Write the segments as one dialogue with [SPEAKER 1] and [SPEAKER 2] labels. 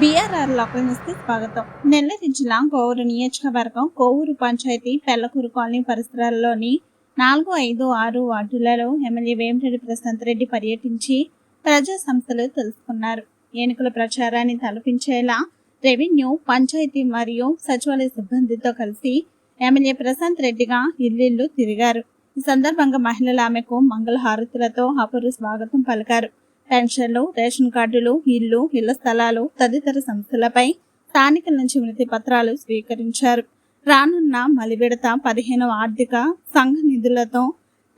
[SPEAKER 1] BRR లోకనిస్తే స్వాగతం. నెల్లూరు జిల్లా కోవూరు నియోజకవర్గం కోవూరు పంచాయతీ పెళ్ళకూరు కాలనీ పరిసరాల్లోని నాలుగు ఐదు ఆరు వార్డులలో ఎమ్మెల్యే వేమిరెడ్డి ప్రశాంత్ రెడ్డి పర్యటించి ప్రజా సంస్థలు తెలుసుకున్నారు. ఎన్నికల ప్రచారాన్ని తలపించేలా రెవెన్యూ పంచాయతీ మరియు సచివాలయ సిబ్బందితో కలిసి ఎమ్మెల్యే ప్రశాంత్ రెడ్డిగా ఇల్లు తిరిగారు. ఈ సందర్భంగా మహిళలు ఆమెకు మంగళ హారతులతో అపూర్వ స్వాగతం పలికారు. పెన్షన్లు రేషన్ కార్డులు ఇల్లు ఇళ్ళ స్థలాలు తదితర సంస్థలపై స్థానికుల నుంచి వినతి పత్రాలు స్వీకరించారు. రానున్న మలివిడత పదిహేనవ ఆర్థిక సంఘ నిధులతో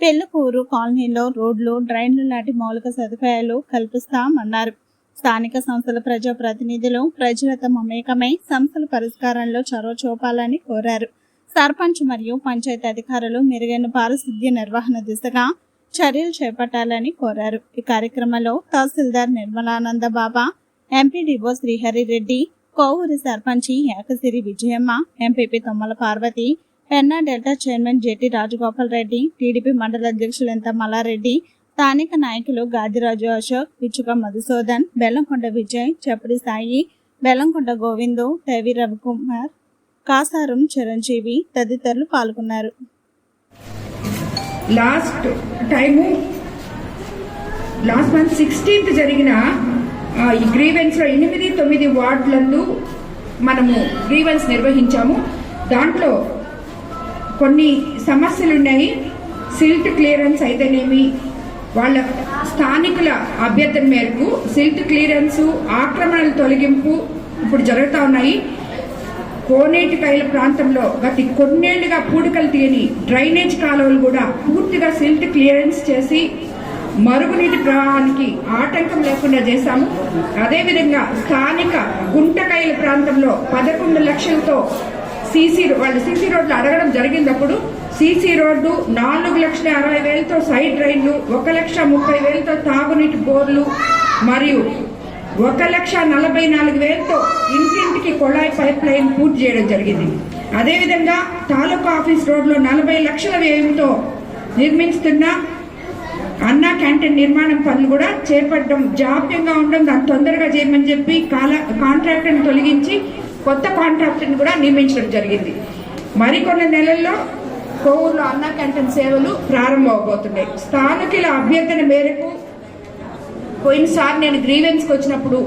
[SPEAKER 1] పెళ్ళకూరు కాలనీలో రోడ్లు డ్రైన్లు లాంటి మౌలిక సదుపాయాలు కల్పిస్తామన్నారు. స్థానిక సంస్థల ప్రజా ప్రతినిధులు ప్రజలతో మమేకమై సంస్థల పరిష్కారంలో చొరవ చూపాలని కోరారు. సర్పంచ్ మరియు పంచాయతీ అధికారులు మెరుగైన పారిశుద్ధ్య నిర్వహణ దిశగా చర్యలు చేపట్టాలని కోరారు. ఈ కార్యక్రమంలో తహసీల్దార్ నిర్మలానంద బాబా ఎంపీడీఓ శ్రీహరి రెడ్డి కోవూరి సర్పంచి Ekasiri Vijayamma MPP Tommala Parvathi Penna delta chairman JT Rajagopal Reddy TDP మండల అధ్యక్షులు ఎంత మల్లారెడ్డి స్థానిక నాయకులు గాదిరాజు అశోక్ పిచ్చుక మధుసూదన్ బెల్లంకొండ విజయ్ చప్పడి సాయి బెల్లంకొండ గోవిందు రవికుమార్ కాసారం చిరంజీవి తదితరులు పాల్గొన్నారు.
[SPEAKER 2] Last time last month sixteenth జరిగిన ఈ గ్రీవెన్స్లో ఎనిమిది తొమ్మిది వార్డులందు మనము గ్రీవెన్స్ నిర్వహించాము. దాంట్లో కొన్ని సమస్యలు ఉన్నాయి సిల్ట్ క్లియరెన్స్ అయితేనేమి వాళ్ళ స్థానికుల అభ్యర్థన మేరకు సిల్ట్ క్లియరెన్స్ ఆక్రమణల తొలగింపు ఇప్పుడు జరుగుతూ ఉన్నాయి. కోనేటి కైల ప్రాంతంలో గత కొన్నేళ్ళుగా పూడికలు తీయని డ్రైనేజ్ కాలువలు కూడా పూర్తిగా సిల్ట్ క్లియరెన్స్ చేసి మరుగునీటి ప్రవాహానికి ఆటంకం లేకుండా చేశాము. అదేవిధంగా స్థానిక గుంటకాయల ప్రాంతంలో పదకొండు లక్షలతో సీసీ వాళ్ళు సీసీ రోడ్లు అడగడం జరిగినప్పుడు సీసీ రోడ్డు నాలుగు లక్షల అరవై వేలతో సైడ్ డ్రైన్లు ఒక లక్ష ముప్పై వేలతో తాగునీటి బోర్లు మరియు ఒక లక్ష నలభై నాలుగు వేలతో ఇంటింటికి కొళాయి పైప్ లైన్ పూర్తి చేయడం జరిగింది. అదేవిధంగా తాలూకా ఆఫీస్ రోడ్లో నలభై లక్షల వ్యయంతో నిర్మిస్తున్న అన్నా క్యాంటీన్ నిర్మాణం పనులు కూడా చేపట్టడం జాప్యంగా ఉండడం దాన్ని తొందరగా చేయమని చెప్పి కాల కాంట్రాక్టర్ని తొలగించి కొత్త కాంట్రాక్టర్ని కూడా నియమించడం జరిగింది. మరికొన్ని నెలల్లో కోవూరులో అన్నా క్యాంటీన్ సేవలు ప్రారంభం అవబోతున్నాయి స్థానికుల అభ్యర్థన మేరకు పోయినసారి నేను గ్రీవెన్స్కి వచ్చినప్పుడు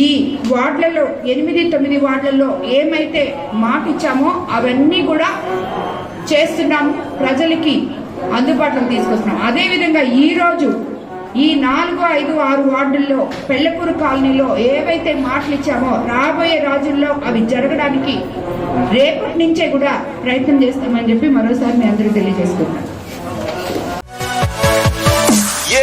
[SPEAKER 2] ఈ వార్డులలో ఎనిమిది తొమ్మిది వార్డులలో ఏమైతే మాకు ఇచ్చామో అవన్నీ కూడా చేస్తున్నాము ప్రజలకి అందుబాటులో తీసుకొస్తున్నాం. అదేవిధంగా ఈ రోజు ఈ నాలుగు ఐదు ఆరు వార్డుల్లో పెళ్ళకూరు కాలనీలో ఏవైతే మాటలు ఇచ్చామో రాబోయే రోజుల్లో అవి జరగడానికి రేపటి నుంచే కూడా ప్రయత్నం చేస్తామని చెప్పి మరోసారి మీ అందరూ తెలియజేసుకుంటాం